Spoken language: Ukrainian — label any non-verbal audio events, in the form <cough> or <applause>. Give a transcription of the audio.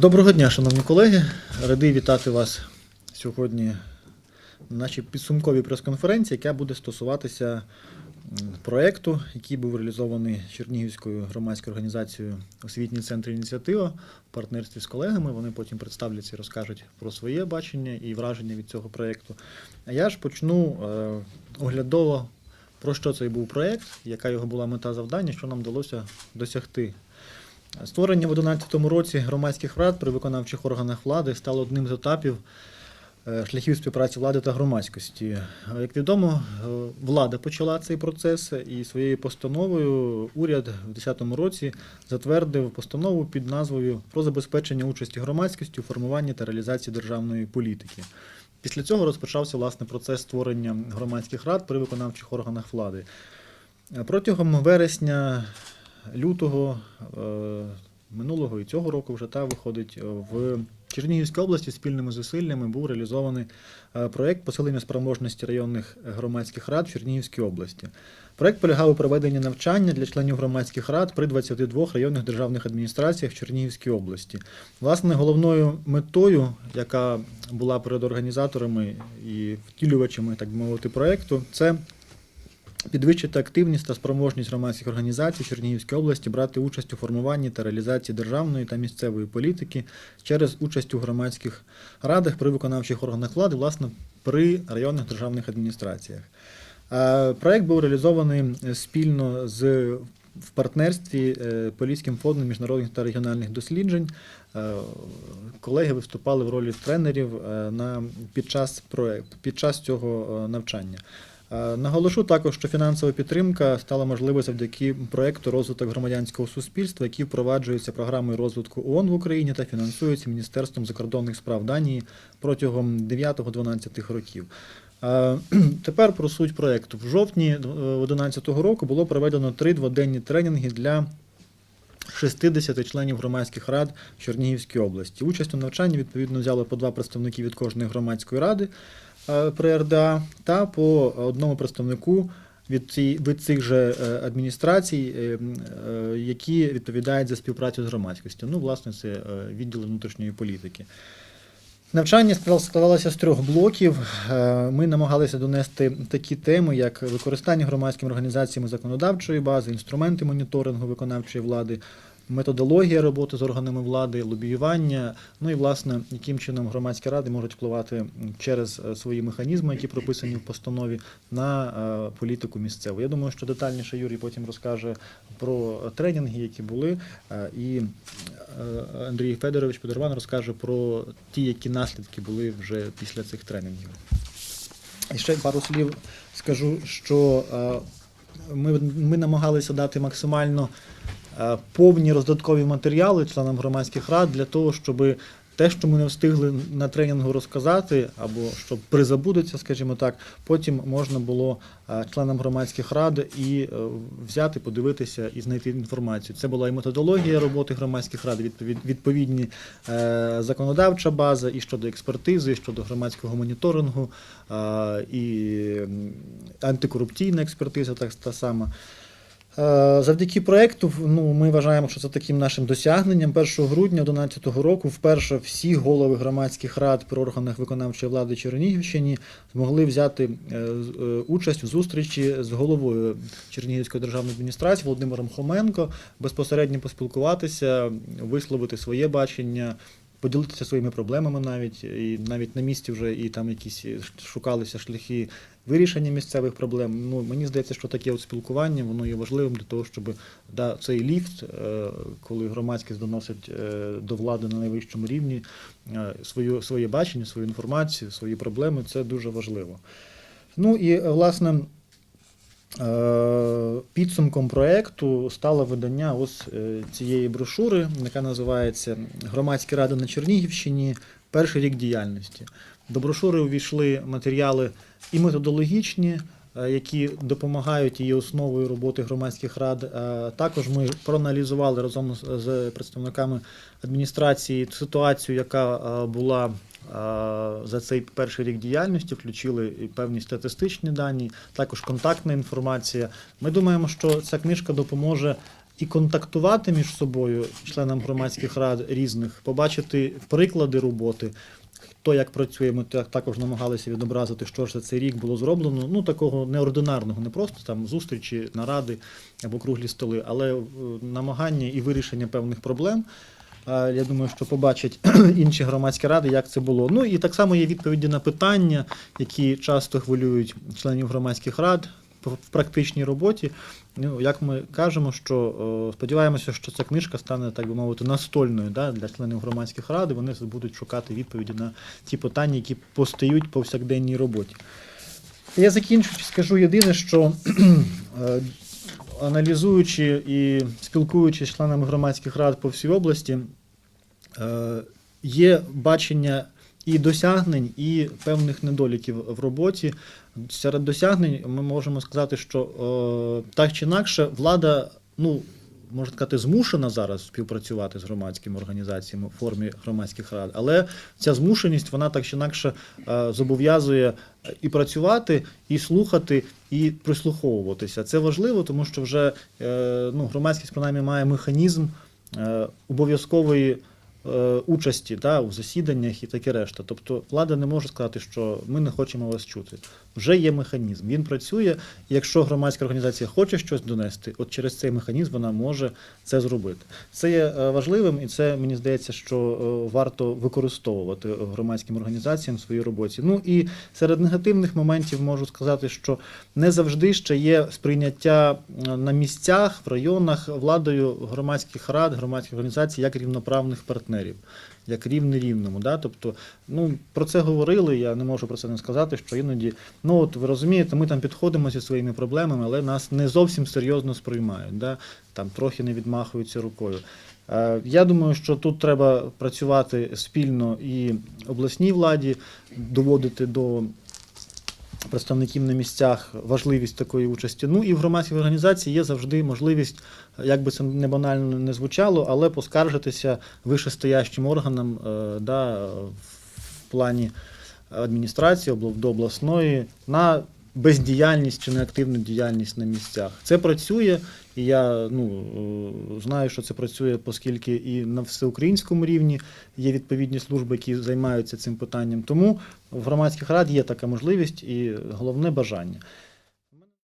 Доброго дня, шановні колеги. Радий вітати вас сьогодні на нашій підсумковій прес-конференції, яка буде стосуватися м, проекту, який був реалізований Чернігівською громадською організацією Освітній центр ініціатива в партнерстві з колегами. Вони потім представляться і розкажуть про своє бачення і враження від цього проекту. А я ж почну е, оглядово про що цей був проект, яка його була мета завдання, що нам вдалося досягти. Створення в 2011 році громадських рад при виконавчих органах влади стало одним з етапів е, шляхів співпраці влади та громадськості. Е, Як відомо, е, влада почала цей процес і своєю постановою уряд в 2010 році затвердив постанову під назвою про забезпечення участі громадськості у формуванні та реалізації державної політики. Після цього розпочався власне процес створення громадських рад при виконавчих органах влади. Протягом вересня, лютого е, минулого і цього року вже та виходить е, в Чернігівській області спільними зусиллями був реалізований е, проєкт посилення спроможності районних громадських рад в Чернігівській області. Проєкт полягав у проведенні навчання для членів громадських рад при 22 районних державних адміністраціях в Чернігівській області. Власне, головною метою, яка була перед організаторами і втілювачами, так би мовити, проєкту, це підвищити активність та спроможність громадських організацій Чернігівської області брати участь у формуванні та реалізації державної та місцевої політики через участь у громадських радах при виконавчих органах влади, власне, при районних державних адміністраціях. Е, Проект був реалізований е, спільно з в партнерстві е, Поліським фондом міжнародних та регіональних досліджень. Колеги виступали в ролі тренерів на, під, час проект, під час цього навчання. Е, Наголошу також, що фінансова підтримка стала можливою завдяки проекту розвиток громадянського суспільства, який впроваджується програмою розвитку ООН в Україні та фінансується Міністерством закордонних справ Данії протягом 9-12 років. Е, <clears throat> Тепер про суть проекту. В жовтні 2011 року було проведено три дводенні тренінги для 60 членів громадських рад в Чернігівській області. Участь у навчанні відповідно взяло по два представники від кожної громадської ради е, при РДА та по одному представнику від, цих же е, адміністрацій, е, е, які відповідають за співпрацю з громадськістю. Ну, власне, це е, відділи внутрішньої політики. Навчання складалося з трьох блоків. Е, Ми намагалися донести такі теми, як використання громадськими організаціями законодавчої бази, інструменти моніторингу виконавчої влади, методологія роботи з органами влади, лобіювання. Ну і власне, яким чином громадські ради можуть впливати через е, свої механізми, які прописані в постанові, на е, політику місцеву. Я думаю, що детальніше Юрій потім розкаже про тренінги, які були, е, і Андрій Федорович Подорван розкаже про ті, які наслідки були вже після цих тренінгів. І ще пару слів скажу, що ми, ми намагалися дати максимально повні роздаткові матеріали членам громадських рад для того, щоб те, що ми не встигли на тренінгу розказати, або що призабудеться, скажімо так, потім можна було е, членам громадських рад і е, взяти, подивитися і знайти інформацію. Це була і методологія роботи громадських рад, відповідні е, законодавча база і щодо експертизи, і щодо громадського моніторингу, е, і антикорупційна експертиза, так та сама. Е, Завдяки проекту ну, ми вважаємо, що це таким нашим досягненням. 1 грудня 2011 року вперше всі голови громадських рад при органах виконавчої влади Чернігівщині змогли взяти е, е, участь в зустрічі з головою Чернігівської державної адміністрації Володимиром Хоменко, безпосередньо поспілкуватися, висловити своє бачення. Поділитися своїми проблемами навіть, і навіть на місці вже і там якісь шукалися шляхи вирішення місцевих проблем. Ну, мені здається, що таке от спілкування воно є важливим для того, щоб да, цей ліфт, е, коли громадськість доносить е, до влади на найвищому рівні е, свою, своє бачення, свою інформацію, свої проблеми, це дуже важливо. Ну і е, власне. Е, Підсумком проекту стало видання ось е, цієї брошури, яка називається Громадські ради на Чернігівщині. Перший рік діяльності. До брошури увійшли матеріали і методологічні, які допомагають її основою роботи громадських рад. Е, Також ми проаналізували разом з- представниками адміністрації ситуацію, яка е, була е, за цей перший рік діяльності, включили і певні статистичні дані, також контактна інформація. Ми думаємо, що ця книжка допоможе і контактувати між собою, членам громадських рад різних, побачити приклади роботи. Хто як працює, ми так- також намагалися відобразити, що ж за цей рік було зроблено. Ну такого неординарного, не просто там зустрічі, наради або круглі столи, але е, намагання і вирішення певних проблем. Я думаю, що побачать <clears throat> інші громадські ради, як це було. Ну і так само є відповіді на питання, які часто хвилюють членів громадських рад в практичній роботі. Ну, як ми кажемо, що е, сподіваємося, що ця книжка стане, так би мовити, настольною да, для членів громадських рад, вони будуть шукати відповіді на ті питання, які постають в повсякденній роботі. Я закінчу, скажу єдине, що <clears throat> е, аналізуючи і спілкуючись з членами громадських рад по всій області, е, є бачення і досягнень, і певних недоліків в роботі. Серед досягнень ми можемо сказати, що е, так чи інакше влада, ну, можна сказати, змушена зараз співпрацювати з громадськими організаціями в формі громадських рад, але ця змушеність вона так чи інакше е, зобов'язує і працювати, і слухати, і прислуховуватися. Це важливо, тому що вже е, ну, громадськість принаймні має механізм обов'язкової участі да, у засіданнях і таке решта. Тобто влада не може сказати, що ми не хочемо вас чути. Вже є механізм. Він працює. Якщо громадська організація хоче щось донести, от через цей механізм вона може це зробити. Це є е, важливим, і це мені здається, що е, варто використовувати громадським організаціям в своїй роботі. Ну і серед негативних моментів можу сказати, що не завжди ще є сприйняття е, на місцях, в районах владою громадських рад, громадських організацій як рівноправних партнерів, як рівне рівному. Да? Тобто, ну про це говорили. Я не можу про це не сказати, що іноді, ну от ви розумієте, ми там підходимо зі своїми проблемами, але нас не зовсім серйозно сприймають. Да? Там трохи не відмахуються рукою. Е, Я думаю, що тут треба працювати спільно і обласній владі, доводити до представників на місцях важливість такої участі. Ну і в громадській організації є завжди можливість, як би це не банально не звучало, але поскаржитися вищестоящим органам е, да, в плані адміністрації до обласної на бездіяльність чи неактивну діяльність на місцях. Це працює, і я ну, е, знаю, що це працює, оскільки і на всеукраїнському рівні є відповідні служби, які займаються цим питанням. Тому в громадських рад є така можливість і головне бажання.